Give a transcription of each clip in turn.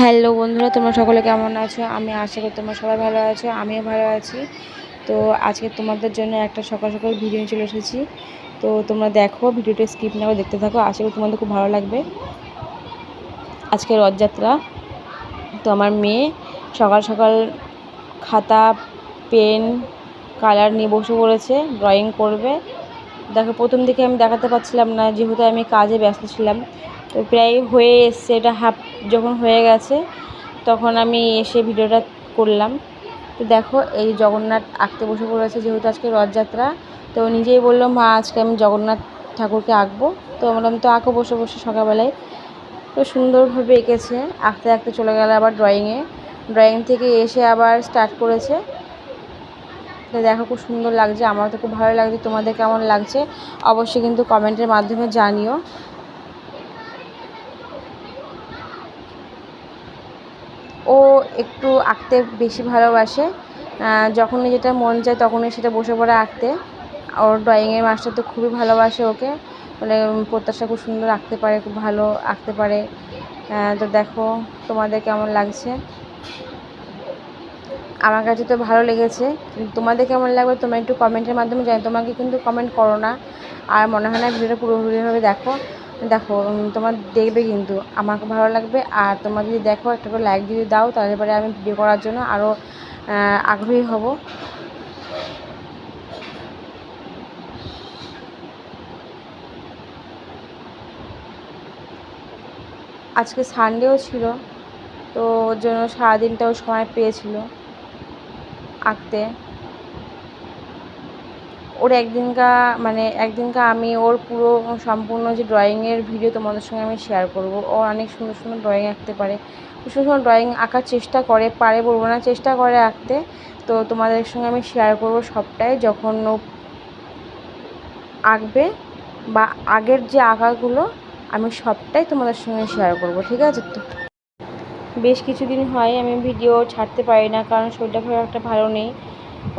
Hello বন্ধুরা, তোমরা সকলে কেমন আছো? আমি আশা করি তোমরা সবাই ভালো আছো, আমিও ভালো আছি। তো আজকে তোমাদের জন্য একটা সকাল সকাল ভিডিও চলে এসেছি। তো তোমরা দেখো, ভিডিওটা স্কিপ না করে দেখতে থাকো, আশা করি তোমাদের খুব ভালো লাগবে। আজকে রথযাত্রা, তো আমার মেয়ে সকাল সকাল খাতা, পেন, কালার নিয়ে বসে পড়েছে ড্রয়িং করবে। দেখো, প্রথম দিকে আমি দেখাতে পারছিলাম না, যেহেতু আমি কাজে ব্যস্ত ছিলাম। তো প্রায় হয়ে এসছে, এটা হাফ যখন হয়ে গেছে, তখন আমি এসে ভিডিওটা করলাম। তো দেখো, এই জগন্নাথ আঁকতে বসে পড়েছে, যেহেতু আজকে রথযাত্রা, তো নিজেই বলল, মা, আজকে আমি জগন্নাথ ঠাকুরকে আঁকবো। তো বললাম তো আঁকো বসে বসে সকালবেলায়। তো সুন্দরভাবে এঁকেছে, আঁকতে আঁকতে চলে গেল আবার ড্রয়িংয়ে ড্রয়িং থেকে এসে আবার স্টার্ট করেছে। তো দেখো, খুব সুন্দর লাগছে, আমার তো খুব ভালো লাগছে, তোমাদের কেমন লাগছে, অবশ্যই কিন্তু কমেন্টের মাধ্যমে জানিও। ও একটু আঁকতে বেশি ভালোবাসে। যখনই যেটা মন চায় তখনই সেটা বসে পড়ে আঁকতে। ওর ড্রয়িংয়ের মাস্টার তো খুবই ভালোবাসে ওকে। মানে প্রত্যাশা খুব সুন্দর আঁকতে পারে, খুব ভালো আঁকতে পারে। তো দেখো তোমাদের কেমন লাগছে। আমার কাছে তো ভালো লেগেছে তোমাদের কেমন লাগবে তোমরা একটু কমেন্টের মাধ্যমে জানি তোমাকে কিন্তু কমেন্ট করো না। আর মনে হয় না ভিডিওটা পুরোপুরিভাবে দেখো। দেখো তোমার দেখবে কিন্তু। আমাকে ভালো লাগবে। আর তোমরা যদি দেখো, একটা করে লাইক যদি দাও, তাহলে পরে আমি ভিডিও করার জন্য আরও আগ্রহী হব। আজকে সানডেও ছিল, তো ওর জন্য সারাদিনটাও সময় পেয়েছিল আঁকতে। ওর একদিনকা মানে একদিনকা আমি ওর পুরো সম্পূর্ণ যে ড্রয়িংয়ের ভিডিও তোমাদের সঙ্গে আমি শেয়ার করব। ও অনেক সুন্দর সুন্দর ড্রয়িং আঁকতে পারে। সুন্দর সুন্দর ড্রয়িং আঁকার চেষ্টা করে, পারে বলব না, চেষ্টা করে আঁকতে। তো তোমাদের সঙ্গে আমি শেয়ার করব সবটাই যখন ও আঁকবে বা আগের যে আঁকাগুলো, আমি সবটাই তোমাদের সঙ্গে শেয়ার করব, ঠিক আছে তো? বেশ কিছুদিন হয় আমি ভিডিও ছাড়তে পারি না, কারণ শরীরটা খুব একটা ভালো নেই।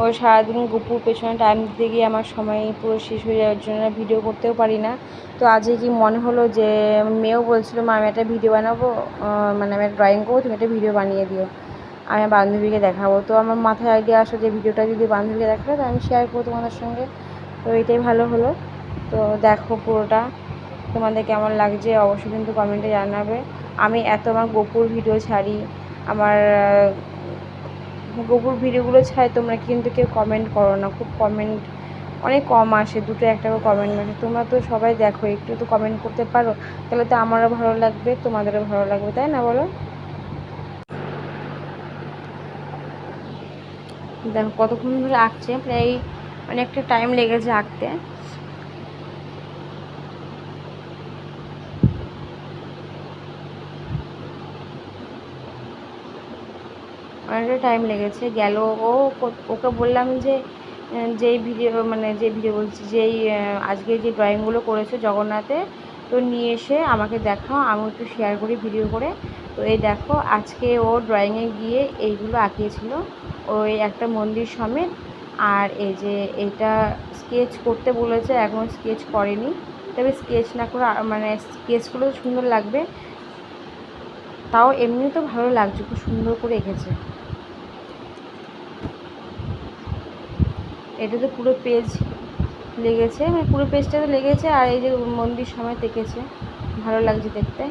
ও সারাদিন গুপুর পেছনে টাইম দিতে গিয়ে আমার সময় পুরো শেষ হয়ে যাওয়ার জন্য ভিডিও করতেও পারি না। তো আজকে কি মনে হলো যে মেয়েও বলছিল, মা, আমি একটা ভিডিও বানাবো মানে আমি একটা ড্রয়িং করব, তুমি একটা ভিডিও বানিয়ে দিও। আমি বান্ধবীকে দেখাবো। তো আমার মাথায় আইডিয়া আসো যে ভিডিওটা যদি বান্ধবীকে দেখাবে তো আমি শেয়ার করব তোমাদের সঙ্গে। তো এটাই ভালো হলো। তো দেখো পুরোটা, তোমাদের কেমন লাগছে অবশ্যই কিন্তু কমেন্টে জানাবে। আমি এত আমার গোপুর ভিডিও ছাড়ি, আমার গোপুর ভিডিওগুলো ছাড়ি তোমরা কিন্তু কেউ কমেন্ট করো না। খুব কমেন্ট অনেক কম আসে, দুটো একটা করে কমেন্ট আসে। তোমরা তো সবাই দেখো, একটু তো কমেন্ট করতে পারো। তাহলে তো আমারও ভালো লাগবে, তোমাদেরও ভালো লাগবে, তাই না বলো? দেখো কতক্ষণ ধরে আঁকছে, প্রায় অনেকটা টাইম লেগেছে আঁকতে। অনেকটা টাইম লেগেছে। গেল ও, ওকে বললাম যে, যেই ভিডিও মানে যে ভিডিও বলছি, যেই আজকে যে ড্রয়িংগুলো করেছে জগন্নাথে, তো নিয়ে এসে আমাকে দেখাও, আমি একটু শেয়ার করি ভিডিও করে। তো এই দেখো, আজকে ও ড্রয়িংয়ে গিয়ে এইগুলো আঁকিয়েছিল। ওই একটা মন্দির সমেত, আর এই যে এটা স্কেচ করতে বলেছে এখনও স্কেচ করেনি। তবে স্কেচ না করে মানে স্কেচগুলো সুন্দর লাগবে। তাও এমনি তো ভালো লাগছে, খুব সুন্দর করে এঁকেছে। এটাতে পুরো পেজ লেগেছে মানে পুরো পেজটাতে লেগেছে আর এই যে মন্দির সময় দেখেছে ভালো লাগছে দেখতে।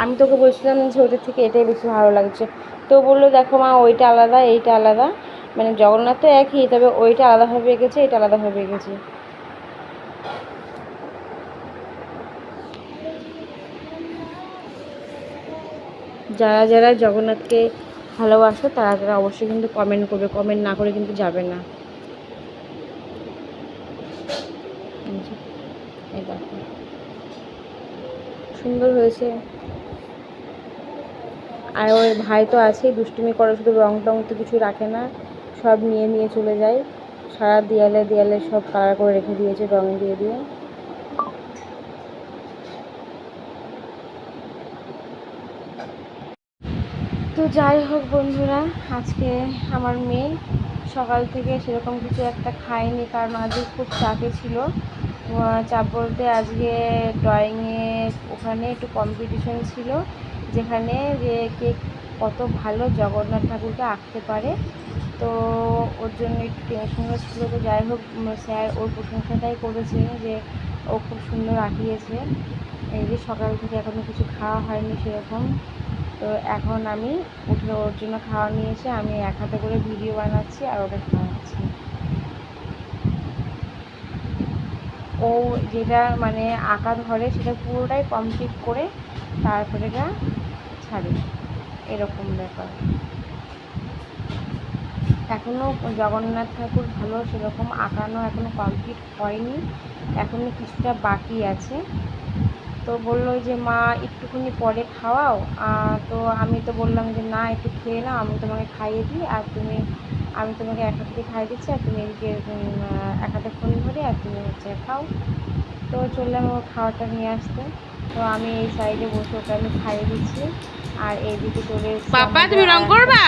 আমি তোকে বলছিলাম যে ওইটার থেকে এটাই বেশি ভালো লাগছে। তো বলল, দেখো মা, ওইটা আলাদা, এইটা আলাদা। মানে জগন্নাথ তো একই, তবে ওইটা আলাদাভাবে এঁকেছে এটা আলাদাভাবে এঁকেছে যারা যারা জগন্নাথকে ভালোবাসো, তারা তারা অবশ্যই কিন্তু কমেন্ট করবে কমেন্ট না করে কিন্তু যাবে না। সুন্দর হয়েছে। আর ওই ভাই তো আছেই, দুষ্টুমি করে, শুধু রং টং তো কিছু রাখে না, সব নিয়ে নিয়ে চলে যায়। সারা দেয়ালে দেয়ালে সব কালার করে রেখে দিয়েছে, রং দিয়ে দিয়ে। তো যাই হোক বন্ধুরা, আজকে আমার মেয়ে সকাল থেকে সেরকম কিছু একটা খায়নি কারণ আজকে খুব চাপে ছিল। চাপ বলতে আজকে ড্রয়িংয়ে ওখানে একটু কম্পিটিশন ছিল, যেখানে যে কে কত ভালো জগন্নাথ ঠাকুরকে আঁকতে পারে। তো ওর জন্য একটু টেনশনও ছিল তো যাই হোক স্যার ওর প্রশংসাটাই করেছে যে ও খুব সুন্দর আঁকিয়েছে। এই যে সকাল থেকে এখনও কিছু খাওয়া হয়নি সেরকম। তো এখন আমি উঠে ওর জন্য খাওয়া নিয়ে এসে আমি এক হাতে করে ভিডিও বানাচ্ছি আর ওকে খাওয়াচ্ছি। ও যেটা মানে আঁকা ধরে সেটা পুরোটাই কমপ্লিট করে তারপরে এটা ছাড়ে। এরকম ব্যাপার। এখনও জগন্নাথ ঠাকুর ভালো সেরকম আঁকানো এখনও কমপ্লিট হয়নি। এখনও কিছুটা বাকি আছে। তো বলল যে মা একটুখানি পরে খাওয়াও। তো আমি তো বললাম যে না একটু খেয়ে নাও আমি তোমাকে খাইয়ে দিই আর তুমি আমি তোমাকে এক হাতে খাইয়ে দিচ্ছি আর তুমি এদিকে এক হাতে ফোন ধরে আর তুমি হচ্ছে খাও। তো চললাম ও খাওয়াটা নিয়ে আসতে। তো আমি এই সাইডে বসে ওকে আমি খাইয়ে দিচ্ছি আর এইদিকে চলে এসেছে আমাদের তুমি রং করবা?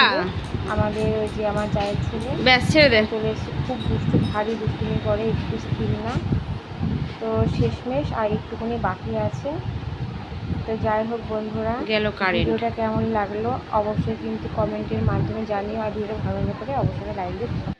আমাদের ওই যে আমার জায়ের ছেলে। ব্যাস ছেড়ে দে। চলে এসে খুব দুষ্টু ভারী দুষ্টুমি করে একটু স্থির না। তো শেষমেশ আর একটুখানি বাকি আছে। তো যাই হোক বন্ধুরা গেল কারেন্ট ভিডিওটা কেমন লাগল অবশ্যই কিন্তু কমেন্টের মাধ্যমে জানিও আর ভিডিও ভালো করে অবশ্যই লাইক দিয়ে